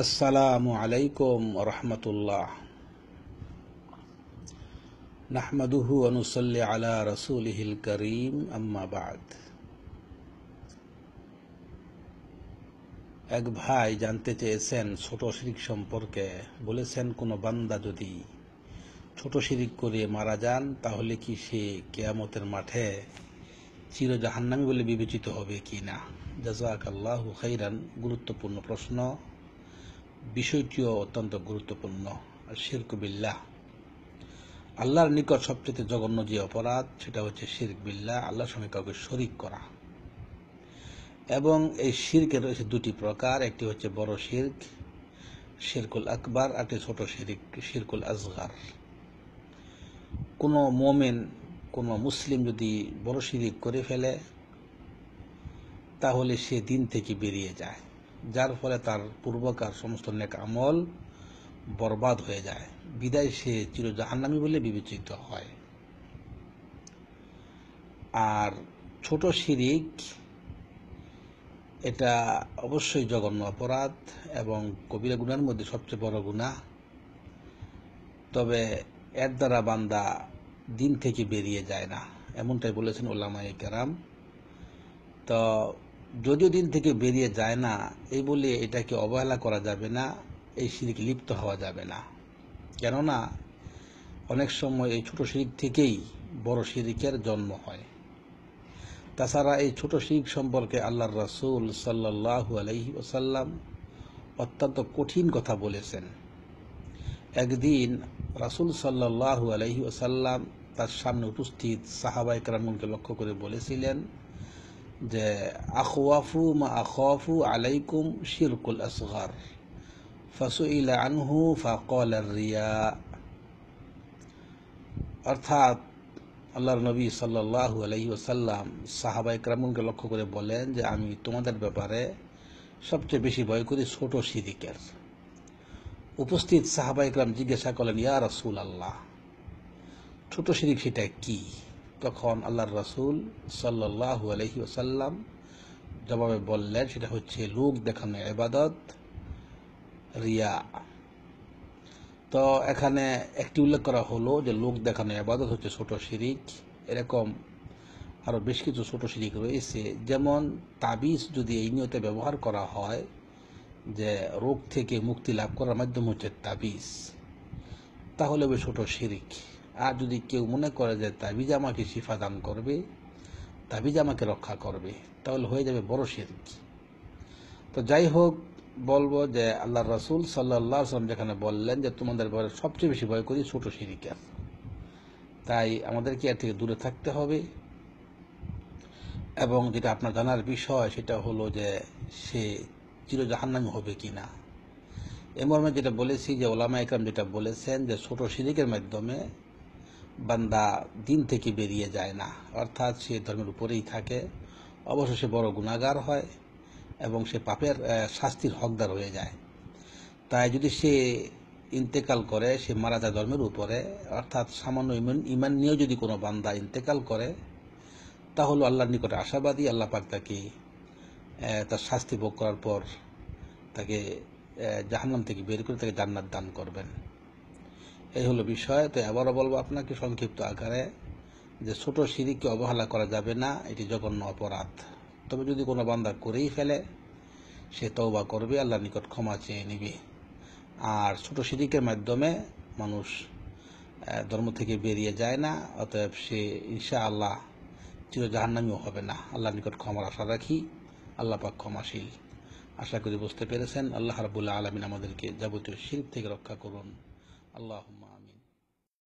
আসসালামু আলাইকুম রহমতুল্লাহ। নাহমাদুহু অনুসল্লি আলা রসুলহিল করিম আম্মাবাদ এক ভাই জানতে চেয়েছেন ছোট শিরিক সম্পর্কে, বলেছেন কোনো বান্দা যদি ছোট শিরিক করে মারা যান, তাহলে কি সে কেয়ামতের মাঠে চির জাহান্নামী বলে বিবেচিত হবে কি না জাজাক আল্লাহ খাইরান, গুরুত্বপূর্ণ প্রশ্ন। বিষয়টিও অত্যন্ত গুরুত্বপূর্ণ। শিরক বিল্লাহ। আল্লাহর নিকট সবচেয়ে জঘন্য যে অপরাধ, সেটা হচ্ছে শিরক বিল্লাহ, আল্লাহর সঙ্গে কাউকে শরিক করা। এবং এই শিরকের রয়েছে দুটি প্রকার, একটি হচ্ছে বড় শির্ক, শিরকুল আকবর, আর ছোট শিরিক, শিরকুল আসগার। কোনো মোমেন, কোনো মুসলিম যদি বড় শিরিক করে ফেলে, তাহলে সে দিন থেকে বেরিয়ে যায়। যার ফলে তার পূর্বকার সমস্ত নেক আমল বরবাদ হয়ে যায়। বিদায় সে চির জাহান্নামি বলে বিবেচিত হয়। আর ছোট শিরিক, এটা অবশ্যই জঘন্য অপরাধ এবং কবিরা গুণার মধ্যে সবচেয়ে বড় গুণা তবে এর দ্বারা বান্দা দিন থেকে বেরিয়ে যায় না, এমনটাই বলেছেন ওলামাই কেরাম। তো যদিও দিন থেকে বেরিয়ে যায় না, এই বলে এটাকে অবহেলা করা যাবে না, এই সিরিক লিপ্ত হওয়া যাবে না। কেননা, অনেক সময় এই ছোট শিরিক থেকেই বড় শিরিকের জন্ম হয়। তাছাড়া এই ছোট শিরিক সম্পর্কে আল্লাহর রাসুল সাল্লাহু আলহি ওসাল্লাম অত্যন্ত কঠিন কথা বলেছেন। একদিন রাসুল সাল্লাহু আলহি ওসাল্লাম তার সামনে উপস্থিত সাহাবা ইকরামকে লক্ষ্য করে বলেছিলেন যে আখওয়াফু মা আখওয়াফু আলাইকুম শিরকুল আসগার। ফাসুইল আনহু ফাকল রিয়া। অর্থাৎ আল্লাহর নবী সাল্লাহু আলহি ওসাল্লাম সাহাবা ইকরামকে লক্ষ্য করে বলেন যে আমি তোমাদের ব্যাপারে সবচেয়ে বেশি ভয় করি ছোট সিরিকের উপস্থিত সাহাবা ইকরাম জিজ্ঞাসা করলেন, ইয়া রসুল আল্লাহ ছোট শিরিক সেটা কি? তখন আল্লাহর রাসুল সাল্লাহু আলহি ওসাল্লাম জবাবে বললেন, সেটা হচ্ছে লোক দেখানো এবাদত রিয়া। তো এখানে একটি উল্লেখ করা হলো যে লোক দেখানো এবাদত হচ্ছে ছোট শিরিক। এরকম আরও বেশ কিছু ছোট শিরিক রয়েছে। যেমন তাবিজ যদি এই নিয়তে ব্যবহার করা হয়, যে রোগ থেকে মুক্তি লাভ করার মাধ্যম হচ্ছে তাবিজ, তাহলে ওই ছোট শিরিক। আর যদি কেউ মনে করে যে তাবিজ আমাকে শিফা দান করবে, তাবিজ আমাকে রক্ষা করবে, তাহলে হয়ে যাবে বড় শিরিক। তো যাই হোক, বলব যে আল্লাহ রসুল সাল্লাহ সাল্লাম যেখানে বললেন যে তোমাদের ঘরে সবচেয়ে বেশি ভয় করি ছোট শিরিকের। তাই আমাদেরকে এর থেকে দূরে থাকতে হবে। এবং যেটা আপনার জানার বিষয়, সেটা হলো যে সে চির জাহান্নামি হবে কি না এ মর্মে যেটা বলেছি যে ওলামা একরাম যেটা বলেছেন যে ছোট শিরিকের মাধ্যমে বান্দা দিন থেকে বেরিয়ে যায় না। অর্থাৎ সে ধর্মের উপরেই থাকে। অবশেষে বড় গুণাগার হয় এবং সে পাপের শাস্তির হকদার হয়ে যায়। তাই যদি সে ইন্তেকাল করে, সে মারা যায় ধর্মের উপরে, অর্থাৎ সামান্য ইমান ইমান নিয়েও যদি কোনো বান্দা ইন্তেকাল করে, তাহলে আল্লাহর নিকটে আশাবাদী, আল্লাহ পাক তাকে তার শাস্তি ভোগ করার পর তাকে জাহান্নাম থেকে বের করে তাকে জান্নাত দান করবেন। এই হলো বিষয়। তো আবারও বলব আপনাকে সংক্ষিপ্ত আকারে যে ছোট সিঁড়িকে অবহেলা করা যাবে না, এটি জঘন্য অপরাধ। তবে যদি কোনো বান্দা করেই ফেলে, সে তৌবা করবে, আল্লাহর নিকট ক্ষমা চেয়ে নিবে। আর ছোট সিঁড়িকের মাধ্যমে মানুষ ধর্ম থেকে বেরিয়ে যায় না, অতএব সে ঈশা আল্লাহ চির জাহান্নামিও হবে না। আল্লাহর নিকট ক্ষমার আশা রাখি, আল্লাহ পাক ক্ষমাশীল। আশা করি বুঝতে পেরেছেন। আল্লাহ রাবুল্লাহ আলমিন আমাদেরকে যাবতীয় শিল্প থেকে রক্ষা করুন। আল্লাহ আমিন